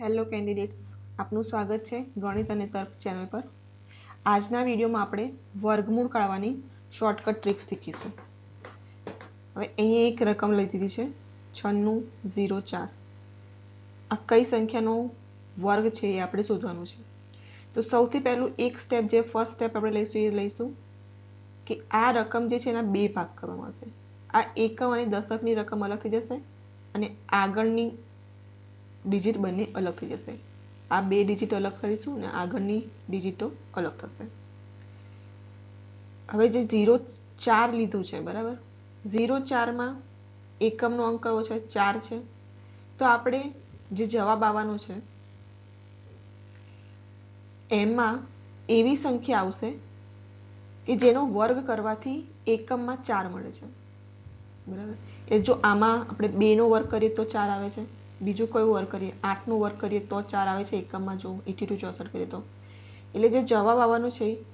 Hello candidates આપનું સ્વાગત છે ગણિત અને તર્ક ચેનલ પર. આજના વિડીયોમાં આપણે વર્ગમૂળ કાઢવાની શોર્ટકટ ટ્રિક શીખીશું. હવે અહીંયા એક રકમ લઈ દીધી છે, છન્નું, ઝીરો, ચાર. આ કઈ સંખ્યાનો વર્ગ છે એ આપણે શોધવાનું છે. તો સૌથી પહેલું એક સ્ટેપ જે ફર્સ્ટ સ્ટેપ આપણે લઈશું એ લઈશું કે આ રકમ જે છે એના બે ભાગ કરવામાં આવશે. આ એકમ અને દશકની રકમ અલગ થઈ જશે અને આગળની ડિજિટ બંને અલગ થઈ જશે. આ બે ડિજિટ અલગ કરીશું અને આગળની ડિજિટો અલગ થશે. હવે જે ઝીરો ચાર લીધું છે, બરાબર? ઝીરો ચારમાં એકમનો અંક કયો છે? ચાર છે. તો આપણે જે જવાબ આવવાનો છે, એમાં એવી સંખ્યા આવશે કે જેનો વર્ગ કરવાથી એકમમાં ચાર મળે છે. બરાબર? એ જો આમાં આપણે બેનો વર્ગ કરીએ તો ચાર આવે છે. બીજું કયું વર્ક કરીએ આઠનું વર્ક કરીએ તો ચાર આવે છે, એકમમાં જો એટી ટુ ચોસઠ કરીએ તો. એટલે જે જવાબ આવવાનો છે,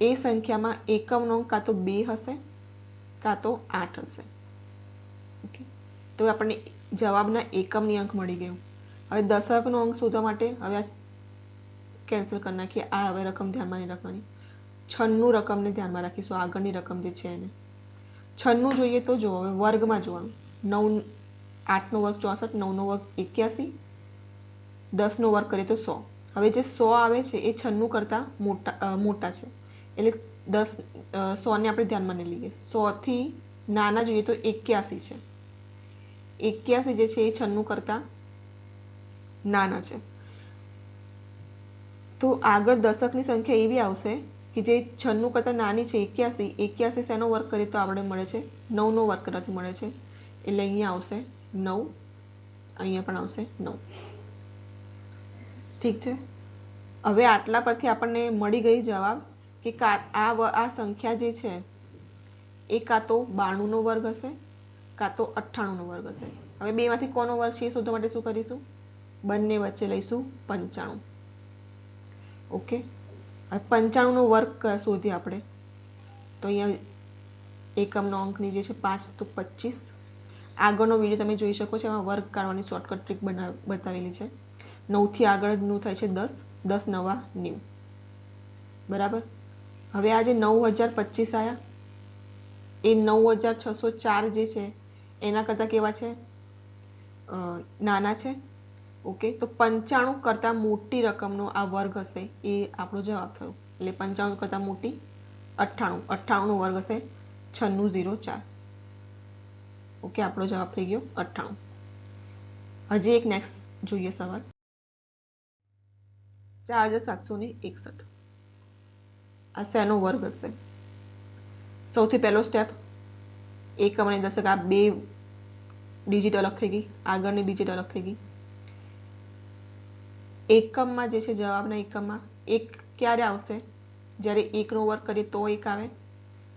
એ સંખ્યામાં એકમનો કાં તો બે હશે, કાં તો આઠ હશે. ઓકે તો આપણને જવાબના એકમની અંક મળી ગયું. હવે દશકનો અંક શોધવા માટે હવે આ કેન્સલ કરી નાખીએ. આ હવે રકમ ધ્યાનમાં નહીં રાખવાની. છન્નું રકમને ધ્યાનમાં રાખીશું. આગળની રકમ જે છે એને. છન્નું જોઈએ તો જો, હવે વર્ગમાં જોવાનું. નવ આઠનો વર્ગ ચોસઠ, નવનો વર્ગ એક્યાસી, દસનો વર્ગ કરીએ તો સો. હવે જે સો આવે છે, એ છન્નું કરતાં મોટા મોટા છે. એટલે દસ સોને આપણે ધ્યાનમાં નહીં લઈએ. સોથી નાના જોઈએ તો એક્યાસી છે. એક્યાસી જે છે, એ છન્નું કરતાં નાના છે. તો આગળ દશકની સંખ્યા એવી આવશે કે જે છન્નું કરતાં નાની છે, એક્યાસી એક્યાસી શેનો વર્ક કરીએ તો આપણે મળે છે, નવનો વર્ક કરવાથી મળે છે. એટલે અહીંયા આવશે નવ અહીંયા પણ આવશે. નવ ઠીક છે? હવે આટલા પરથી આપણને મળી ગઈ જવાબ કે આ આ સંખ્યા જે છે, એ કાં તો બાણુંનો વર્ગ હશે, કાં તો અઠ્ઠાણુંનો વર્ગ હશે. હવે બેમાંથી કોનો વર્ગ છે એ શોધવા માટે શું કરીશું? બંને વચ્ચે લઈશું પંચાણું. ઓકે? હવે પંચાણુંનો વર્ગ શોધીએ આપણે. તો અહીંયા એકમનો અંકની જે છે પાંચ, તો પચીસ. આગળનો વીડિયો તમે જોઈ શકો છો. એમાં વર્ગ કાઢવાની શોર્ટકટ ટ્રીક બતાવેલી છે. નવથી આગળનું થાય છે દસ. દસ નવા નેવું બરાબર? હવે આજે નવ હજાર પચીસ આવ્યા એ નવ હજાર છસો ચાર જે છે, એના કરતાં કેવા છે? નાના છે. ઓકે? તો પંચાણું કરતાં મોટી રકમનો આ વર્ગ હશે. એ આપણો જવાબ થયો. એટલે પંચાણું કરતાં મોટી અઠ્ઠાણું. અઠ્ઠાણુંનો વર્ગ હશે છન્નું ઝીરો ચાર. ઓકે, આપણો જવાબ થઈ ગયો અઠ્ઠાણું. હજી એક નેક્સ્ટ જોઈએ સવાલ. ચાર હજાર સાતસો ને એકસઠ. આ શેનો વર્ગ હશે? સૌથી પહેલો સ્ટેપ એકમ અને દશક આ બે ડિજિટ અલગ થઈ ગઈ, આગળની ડિજિટ અલગ થઈ ગઈ. એકમમાં જે છે જવાબના એકમમાં, એક ક્યારે આવશે? જ્યારે એકનો વર્ગ કરીએ તો એક આવે,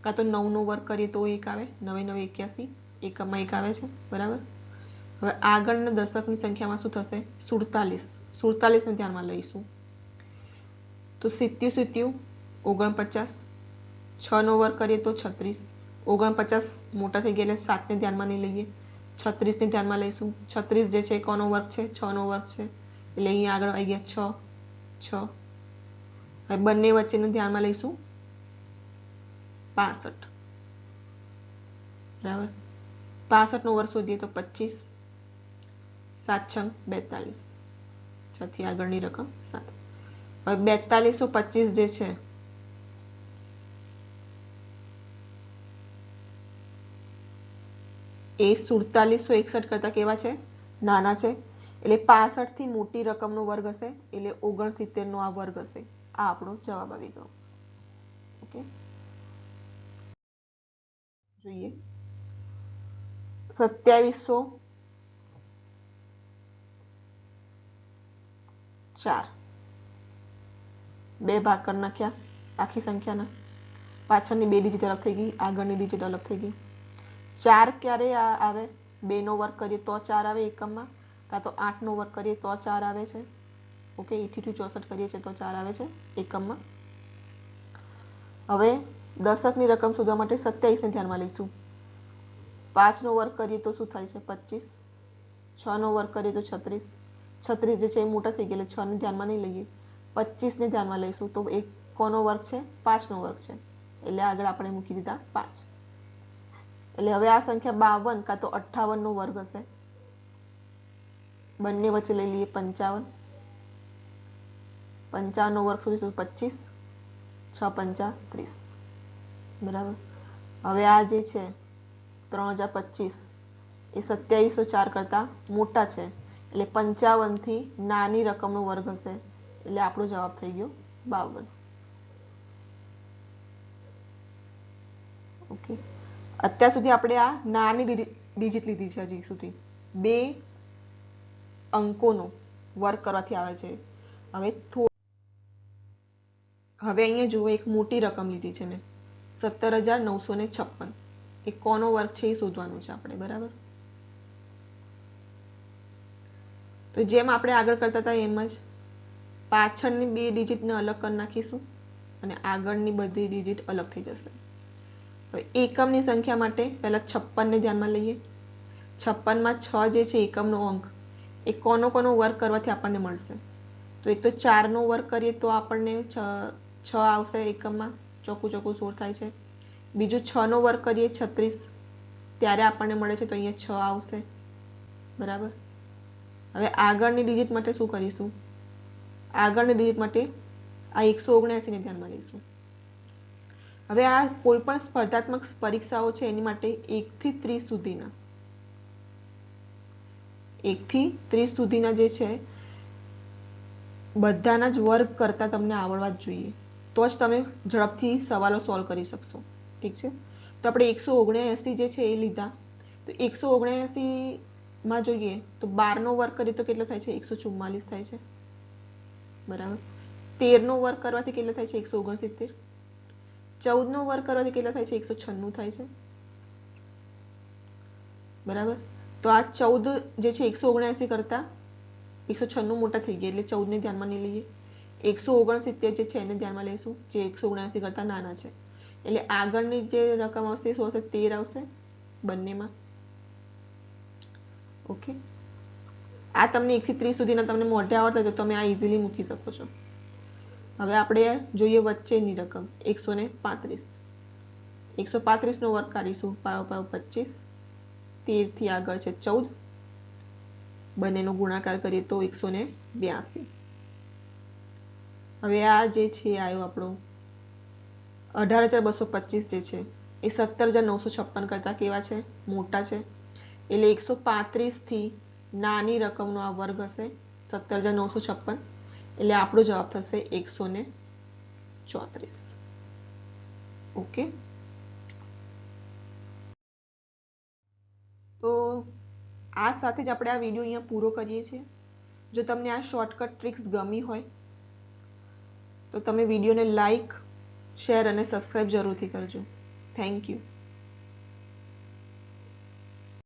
કાં તો નવનો વર્ગ કરીએ તો એક આવે, નવે નવે એક્યાસી. એકમમાં એક આવે છે, બરાબર? હવે આગળના દશકની સંખ્યામાં શું થશે? સુડતાલીસ. સુડતાલીસને ધ્યાનમાં લઈશું. તો સિત્યુ સિત્યુ ઓગણપચાસ. છનો વર્ગ કરીએ તો છત્રીસ. ઓગણપચાસ મોટા થઈ ગયા એટલે સાતને ધ્યાનમાં નહીં લઈએ. છત્રીસને ધ્યાનમાં લઈશું. છત્રીસ જે છે કોનો વર્ગ છે? છનો વર્ગ છે. એટલે અહીંયા આગળ આવી ગયા છ. છ. હવે બંને વચ્ચેને ધ્યાનમાં લઈશું. પાસઠ. બરાબર? પાસઠનો વર્ગ શોધીએ તો પચીસ સાત છ બેતાલીસ. છથી આગળની રકમ સાત. હવે બેતાલીસો પચીસ જે છે, એ સુડતાલીસો એકસઠ કરતા કેવા છે? નાના છે. એટલે પાસઠથી મોટી રકમનો વર્ગ હશે, એટલે ઓગણસિત્તેર નો આ વર્ગ હશે. આ આપણો જવાબ આવી ગયો. ઓકે? જોઈએ. સત્યાવીસો ચાર બે ભાગ કરી નાખ્યા. આખી સંખ્યાના. પાછળની બે ડિજિટ અલગ થઈ ગઈ, આગળની ડિજિટ અલગ થઈ ગઈ. ચાર ક્યારે આવે? બે નો વર્ગ કરીએ તો ચાર આવે એકમમાં. કાં તો આઠ નો વર્ગ કરીએ તો ચાર આવે છે. ઓકે ટુ ચોસઠ કરીએ છીએ તો ચાર આવે છે એકમમાં. હવે દશકની રકમ શોધવા માટે સત્યાવીસને ધ્યાનમાં લઈશું. પાંચનો વર્ગ કરીએ તો શું થાય છે? પચીસ. છનો વર્ગ કરીએ તો છત્રીસ. છત્રીસ જે છે એ મોટા થઈ ગયા એટલે ને ધ્યાનમાં નહીં લઈએ. પચીસ ને ધ્યાનમાં લઈશું તો એક કોનો વર્ગ છે? પાંચનો વર્ગ છે. એટલે આગળ આપણે મૂકી દીધા પાંચ. એટલે હવે આ સંખ્યા બાવન કાં તો અઠ્ઠાવન નો વર્ગ હશે. બંને વચ્ચે લઈ લઈએ પંચાવન. પંચાવન નો વર્ગ સુધી તો પચીસ. છ પંચા ત્રીસ. બરાબર? હવે આ જે છે ત્રણ હજાર પચીસ. એ સત્યાવીસો ચાર કરતા મોટા છે. એટલે પંચાવનથી નાની રકમનો વર્ગ હશે. એટલે આપણો જવાબ થઈ ગયો બાવન. ઓકે અત્યાર સુધી આપણે આ નાની ડિજિટ લીધી છે હજી સુધી. બે અંકોનો વર્ક કરવાથી આવે છે. હવે હવે અહીંયા જુઓ એક મોટી રકમ લીધી છે મેં. સત્તર હજાર નવસો ને છપ્પન. એ કોનો વર્ક છે એ શોધવાનું છે આપણે, બરાબર? તો જેમ આપણે આગળ કરતા હતા એમ જ પાછળની બે ડિજિટને અલગ કરી નાખીશું અને આગળની બધી ડિજિટ અલગ થઈ જશે. હવે એકમની સંખ્યા માટે પહેલા છપ્પનને ધ્યાનમાં લઈએ. છપ્પનમાં છ જે છે એકમનો અંક, એ કોનો કોનો વર્ક કરવાથી આપણને મળશે. તો એક તો ચારનો વર્ક કરીએ તો આપણને છ છ આવશે એકમમાં, ચોખ્ખું ચોખ્ખું સોળ થાય છે. બીજું છ નો વર્ક કરીએ, છત્રીસ. ત્યારે આપણને મળે છે તો અહીંયા છ આવશે. બરાબર? હવે આગળની ડિજિટ માટે શું કરીશું? આગળની ડિજિટ માટે આ એકસો ઓગણ્યાસીને ધ્યાનમાં લઈશું. હવે આ કોઈ પણ સ્પર્ધાત્મક પરીક્ષાઓ છે, એની માટે એકથી ત્રીસ સુધીના. એકથી ત્રીસ સુધીના જે છે, બધાના જ વર્ગ કરતા તમને આવડવા જ જોઈએ. તો જ તમે ઝડપથી સવાલો સોલ્વ કરી શકશો. ઠીક છે? તો આપણે એકસો ઓગણ્યાએંસી જે છે એ લીધા. તો એકસો ઓગણ્યાએંસીમાં જોઈએ તો બારનો વર્ગ કરીએ તો કેટલો થાય છે? એકસો ચુમ્માલીસ થાય છે. બરાબર. તેરનો વર્ગ કરવાથી કેટલો થાય છે? એકસો ઓગણસિત્તેર. ચૌદનો વર્ગ કરવાથી કેટલો થાય છે? એકસો છન્નું થાય છે. બરાબર. તો આ ચૌદ જે છે એકસો ઓગણએંસી કરતા એકસો છન્નું મોટા થઈ ગયા, એટલે ચૌદને ધ્યાનમાં નહીં લઈએ. એકસો ઓગણસિત્તેર જે છે એને ધ્યાનમાં લઈશું, જે એકસો ઓગણએંસી કરતા નાના છે. એટલે આગળની જે રકમ આવશે શું આવશે તેર આવશે બંનેમાં. ઓકે આ તમને એકથી ત્રીસ સુધીના તમને મોઢે આવડતા તો તમે આ ઇઝીલી મૂકી શકો છો. હવે આપણે જોઈએ વચ્ચેની રકમ, એકસો ને પાંત્રીસ. એકસો પાંત્રીસનો વર્ગ કાઢીશું પાયો પાયો પચીસ. તેરથી આગળ છે ચૌદ. બંનેનો ગુણાકાર કરીએ તો એકસો ને બ્યાસી. હવે આ જે છે આવ્યો આપણો અઢાર હજાર બસો પચીસ જે છે, એ સત્તર હજાર નવસો છપ્પન કરતાં કેવા છે? મોટા છે. એટલે એકસો પાંત્રીસથી નાની રકમનો આ વર્ગ હશે, સત્તર હજાર નવસો છપ્પન. એટલે આપણો જવાબ થશે એકસો ને ચોત્રીસ. ઓકે? તો આ સાથે જ આપણે આ વીડિયો અહીંયા પૂરો કરીએ છીએ. જો તમને આ શોર્ટકટ ટ્રિક્સ ગમી હોય, તો તમે વિડીયોને લાઈક શેર અને સબસ્ક્રાઈબ જરૂરથી કરજો. Thank you